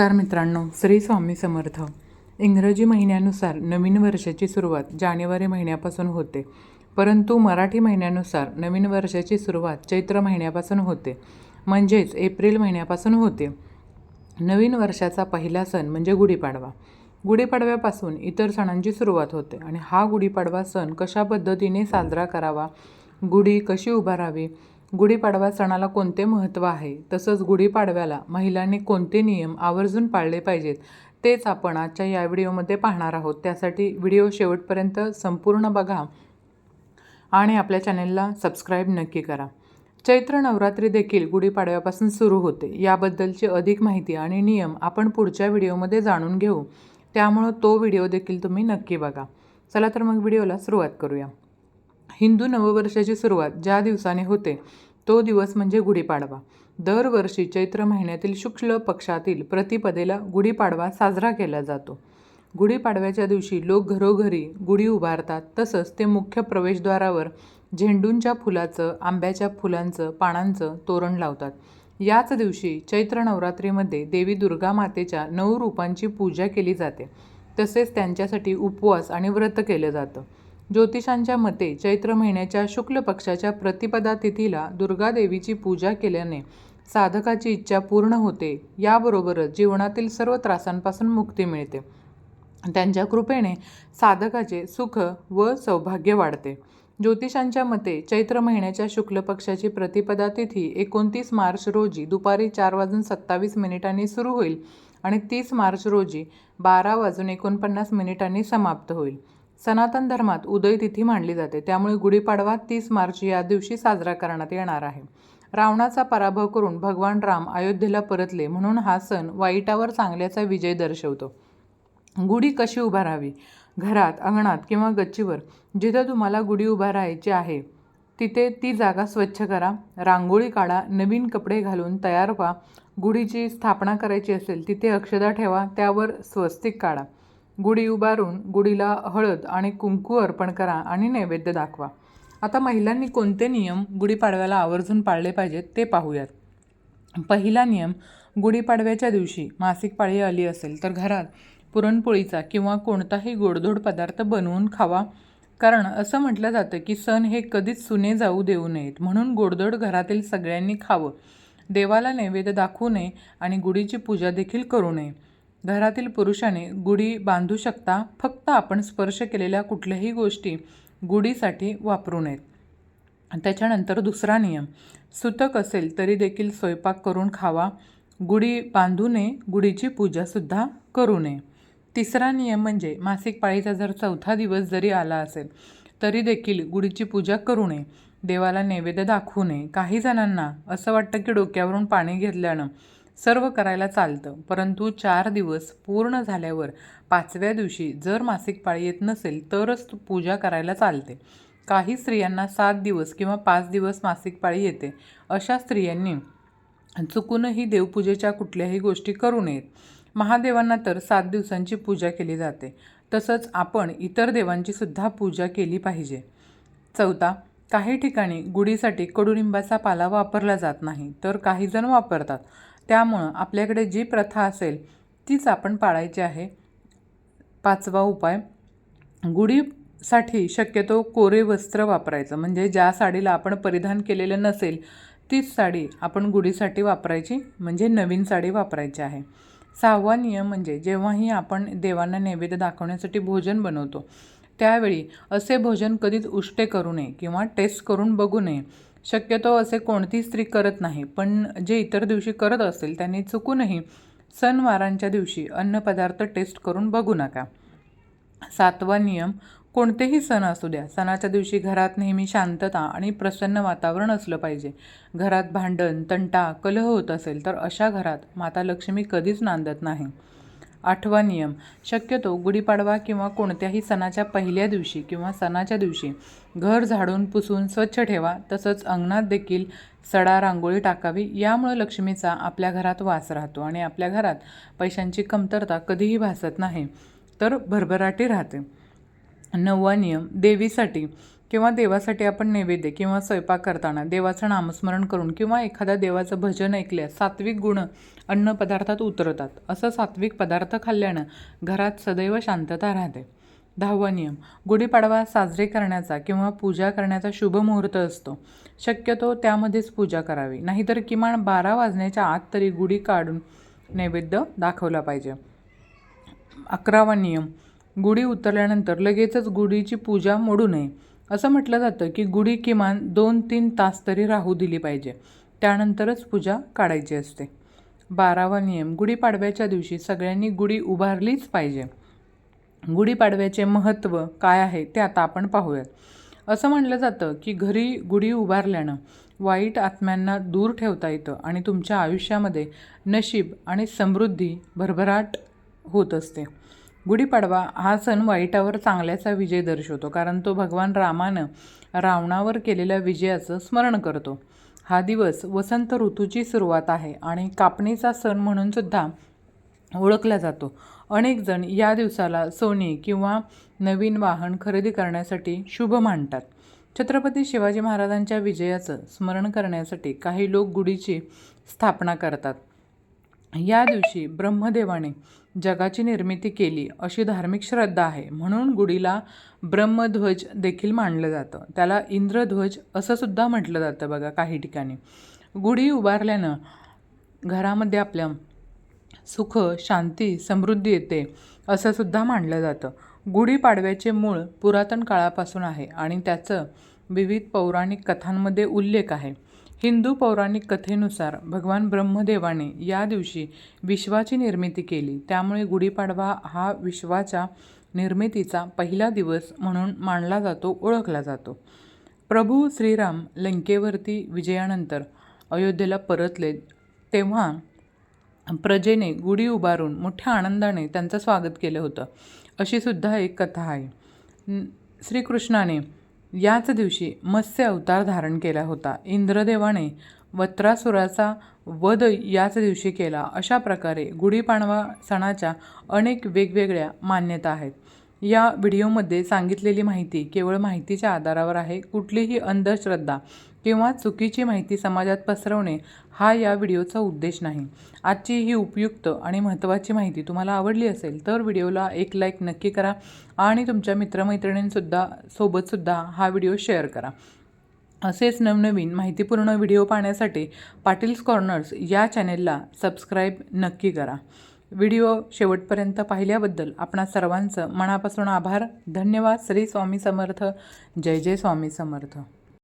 नमस्कार मित्रांनो श्री स्वामी समर्थ. इंग्रजी महिन्यानुसार नवीन वर्षाची सुरुवात जानेवारी महिन्यापासून होते. परंतु मराठी महिन्यानुसार नवीन वर्षाची सुरुवात चैत्र महिन्यापासून होते म्हणजेच एप्रिल महिन्यापासून होते. नवीन वर्षाचा पहिला सण म्हणजे गुढीपाडवा. गुढीपाडव्यापासून इतर सणांची सुरुवात होते आणि हा गुढीपाडवा सण कशा पद्धतीने साजरा करावा गुढी कशी उभारावी गुढीपाडवा सणाला कोणते महत्त्व आहे? तसंच गुढीपाडव्याला महिलांनी कोणते नियम आवर्जून पाळले पाहिजेत? तेच आपण आजच्या या व्हिडिओमध्ये पाहणार आहोत. त्यासाठी व्हिडिओ शेवटपर्यंत संपूर्ण बघा आणि आपल्या चॅनेलला सबस्क्राईब नक्की करा. चैत्र नवरात्री देखील गुढीपाडव्यापासून सुरू होते. याबद्दलची अधिक माहिती आणि नियम आपण पुढच्या व्हिडिओमध्ये जाणून घेऊ. त्यामुळं तो व्हिडिओ देखील तुम्ही नक्की बघा. चला तर मग व्हिडिओला सुरुवात करूया. हिंदू नववर्षाची सुरुवात ज्या दिवसाने होते तो दिवस म्हणजे गुढीपाडवा. दरवर्षी चैत्र महिन्यातील शुक्ल पक्षातील प्रतिपदेला गुढीपाडवा साजरा केला जातो. गुढीपाडव्याच्या दिवशी लोक घरोघरी गुढी उभारतात तसंच ते मुख्य प्रवेशद्वारावर झेंडूंच्या फुलाचं आंब्याच्या फुलांचं पानांचं तोरण लावतात. याच दिवशी चैत्र नवरात्रीमध्ये देवी दुर्गा मातेच्या नऊ रूपांची पूजा केली जाते. तसेच त्यांच्यासाठी उपवास आणि व्रत केलं जातं. ज्योतिषांच्या मते चैत्र महिन्याच्या शुक्ल पक्षाच्या प्रतिपदा तिथीला दुर्गादेवीची पूजा केल्याने साधकाची इच्छा पूर्ण होते. याबरोबरच जीवनातील सर्व त्रासांपासून मुक्ती मिळते. त्यांच्या कृपेने साधकाचे सुख व सौभाग्य वाढते. ज्योतिषांच्या मते चैत्र महिन्याच्या शुक्ल पक्षाची प्रतिपदा तिथी एकोणतीस मार्च रोजी दुपारी चार वाजून सत्तावीस मिनिटांनी सुरू होईल आणि तीस मार्च रोजी बारा वाजून एकोणपन्नास मिनिटांनी समाप्त होईल. सनातन धर्मात उदय तिथी मानली जाते. त्यामुळे गुढीपाडवा तीस मार्च या दिवशी साजरा करण्यात येणार आहे. रावणाचा पराभव करून भगवान राम अयोध्येला परतले म्हणून हा सण वाईटावर चांगल्याचा विजय दर्शवतो. गुढी कशी उभारावी? घरात अंगणात किंवा गच्चीवर? जिथं तुम्हाला गुढी उभारायची आहे तिथे ती जागा स्वच्छ करा. रांगोळी काढा नवीन कपडे घालून तयार व्हा. गुढीची स्थापना करायची असेल तिथे अक्षदा ठेवा. त्यावर स्वस्तिक काढा. गुढी उभारून गुढीला हळद आणि कुंकू अर्पण करा आणि नैवेद्य दाखवा. आता महिलांनी कोणते नियम गुढीपाडव्याला आवर्जून पाळले पाहिजेत ते पाहूयात. पहिला नियम गुढीपाडव्याच्या दिवशी मासिक पाळी आली असेल तर घरात पुरणपोळीचा किंवा कोणताही गोडधोड पदार्थ बनवून खावा. कारण असं म्हटलं जातं की सण हे कधीच सुने जाऊ देऊ नयेत. म्हणून गोडधोड घरातील सगळ्यांनी खावं. देवाला नैवेद्य दाखवू नये आणि गुढीची पूजा देखील करू नये. घरातील पुरुषाने गुढी बांधू शकता फक्त आपण स्पर्श केलेल्या कुठल्याही गोष्टी गुढीसाठी वापरू नयेत. त्याच्यानंतर दुसरा नियम सुतक असेल तरी देखील स्वयंपाक करून खावा गुढी बांधू नये गुढीची पूजासुद्धा करू नये. तिसरा नियम म्हणजे मासिक पाळीचा जर चौथा दिवस जरी आला असेल तरी देखील गुढीची पूजा करू नये देवाला नैवेद्य दाखवू नये. काही जणांना असं वाटतं की डोक्यावरून पाणी घेतल्यानं सर्व करायला चालतं. परंतु चार दिवस पूर्ण झाल्यावर पाचव्या दिवशी जर मासिक पाळी येत नसेल तरच पूजा करायला चालते. काही स्त्रियांना सात दिवस किंवा पाच दिवस मासिक पाळी येते. अशा स्त्रियांनी चुकूनही देवपूजेच्या कुठल्याही गोष्टी करू नयेत. महादेवांना तर सात दिवसांची पूजा केली जाते. तसंच आपण इतर देवांची सुद्धा पूजा केली पाहिजे. चौथा काही ठिकाणी गुढीसाठी कडुनिंबाचा पाला वापरला जात नाही तर काही जण वापरतात. त्यामुळं आपल्याकडे जी प्रथा असेल तीच आपण पाळायची आहे. पाचवा उपाय गुढीसाठी शक्यतो कोरे वस्त्र वापरायचं. म्हणजे ज्या साडीला आपण परिधान केलेलं नसेल तीच साडी आपण गुढीसाठी वापरायची. म्हणजे नवीन साडी वापरायची आहे. सहावा नियम म्हणजे जेव्हाही आपण देवांना नैवेद्य दाखवण्यासाठी भोजन बनवतो त्यावेळी असे भोजन कधीच उष्टे करू नये किंवा टेस्ट करून बघू नये. शक्यतो असे कोणतीही स्त्री करत नाही पण जे इतर दिवशी करत असेल त्यांनी चुकूनही सणवारांच्या दिवशी अन्नपदार्थ टेस्ट करून बघू नका. सातवा नियम कोणतेही सण असू द्या सणाच्या दिवशी घरात नेहमी शांतता आणि प्रसन्न वातावरण असलं पाहिजे. घरात भांडण तंटा कलह होत असेल तर अशा घरात माता लक्ष्मी कधीच नांदत नाही. आठवा नियम. शक्यतो गुढीपाडवा किंवा कोणत्याही सणाच्या पहिल्या दिवशी किंवा सणाच्या दिवशी घर झाडून पुसून स्वच्छ ठेवा. तसंच अंगणात देखील सडा रांगोळी टाकावी. यामुळे लक्ष्मीचा आपल्या घरात वास राहतो आणि आपल्या घरात पैशांची कमतरता कधीही भासत नाही तर भरभराटी राहते. नववा नियम. देवीसाठी किंवा देवासाठी आपण नैवेद्य किंवा स्वयंपाक करताना देवाचं नामस्मरण करून किंवा एखाद्या देवाचं भजन ऐकल्यास सात्विक गुण अन्न पदार्थात उतरतात. असं सात्विक पदार्थ खाल्ल्यानं घरात सदैव शांतता राहते. दहावा नियम गुढीपाडवा साजरे करण्याचा किंवा पूजा करण्याचा शुभ मुहूर्त असतो. शक्यतो त्यामध्येच पूजा करावी. नाहीतर किमान बारा वाजण्याच्या आत तरी गुढी काढून नैवेद्य दाखवला पाहिजे. अकरावा नियम गुढी उतरल्यानंतर लगेचच गुढीची पूजा मोडू नये. असं म्हटलं जातं की गुढी किमान दोन तीन तास तरी राहू दिली पाहिजे. त्यानंतरच पूजा काढायची असते. बारावा नियम गुढीपाडव्याच्या दिवशी सगळ्यांनी गुढी उभारलीच पाहिजे. गुढीपाडव्याचे महत्त्व काय आहे ते आता आपण पाहूयात. असं म्हटलं जातं की घरी गुढी उभारल्यानं वाईट आत्म्यांना दूर ठेवता येतं आणि तुमच्या आयुष्यामध्ये नशीब आणि समृद्धी भरभराट होत असते. गुढीपाडवा हा सण वाईटावर चांगल्याचा विजय दर्शवतो कारण तो भगवान रामानं रावणावर केलेल्या विजयाचं स्मरण करतो. हा दिवस वसंत ऋतूची सुरुवात आहे आणि कापणीचा सण म्हणून सुद्धा ओळखला जातो. अनेक जण या दिवसाला सोने किंवा नवीन वाहन खरेदी करण्यासाठी शुभ मानतात. छत्रपती शिवाजी महाराजांच्या विजयाचं स्मरण करण्यासाठी काही लोक गुढीची स्थापना करतात. या दिवशी ब्रह्मदेवाने जगाची निर्मिती केली अशी धार्मिक श्रद्धा आहे. म्हणून गुढीला ब्रह्मध्वज देखील मानलं जातं. त्याला इंद्रध्वज असं सुद्धा म्हटलं जातं बघा काही ठिकाणी. गुढी उभारल्यानं घरामध्ये आपल्या सुख शांती समृद्धी येते असं सुद्धा मानलं जातं. गुढीपाडव्याचे मूळ पुरातन काळापासून आहे आणि त्याचं विविध पौराणिक कथांमध्ये उल्लेख आहे. हिंदू पौराणिक कथेनुसार भगवान ब्रह्मदेवाने या दिवशी विश्वाची निर्मिती केली. त्यामुळे गुढीपाडवा हा विश्वाच्या निर्मितीचा पहिला दिवस म्हणून मानला जातो ओळखला जातो. प्रभू श्रीराम लंकेवरती विजयानंतर अयोध्येला परतले तेव्हा प्रजेने गुढी उभारून मोठ्या आनंदाने त्यांचं स्वागत केलं होतं. अशी सुद्धा एक कथा आहे. श्रीकृष्णाने याच दिवशी मत्स्य अवतार धारण केला होता. इंद्रदेवाने वत्रासुराचा वध याच दिवशी केला. अशा प्रकारे गुढीपाडवा सणाच्या अनेक वेगवेगळ्या मान्यता आहेत. या व्हिडिओमध्ये सांगितलेली माहिती केवळ माहितीच्या आधारावर आहे. कुठलीही अंधश्रद्धा किंवा चुकीची माहिती समाजात पसरवणे हा या व्हिडिओचा उद्देश नाही. आजची ही उपयुक्त आणि महत्त्वाची माहिती तुम्हाला आवडली असेल तर व्हिडिओला एक लाईक नक्की करा आणि तुमच्या मित्रमैत्रिणींसुद्धा सोबतसुद्धा हा व्हिडिओ शेअर करा. असेच नवनवीन माहितीपूर्ण व्हिडिओ पाहण्यासाठी पाटील्स कॉर्नर्स या चॅनेलला सबस्क्राईब नक्की करा. व्हिडिओ शेवटपर्यंत पाहिल्याबद्दल आपणा सर्वांचं मनापासून आभार. धन्यवाद. श्री स्वामी समर्थ. जय जय स्वामी समर्थ.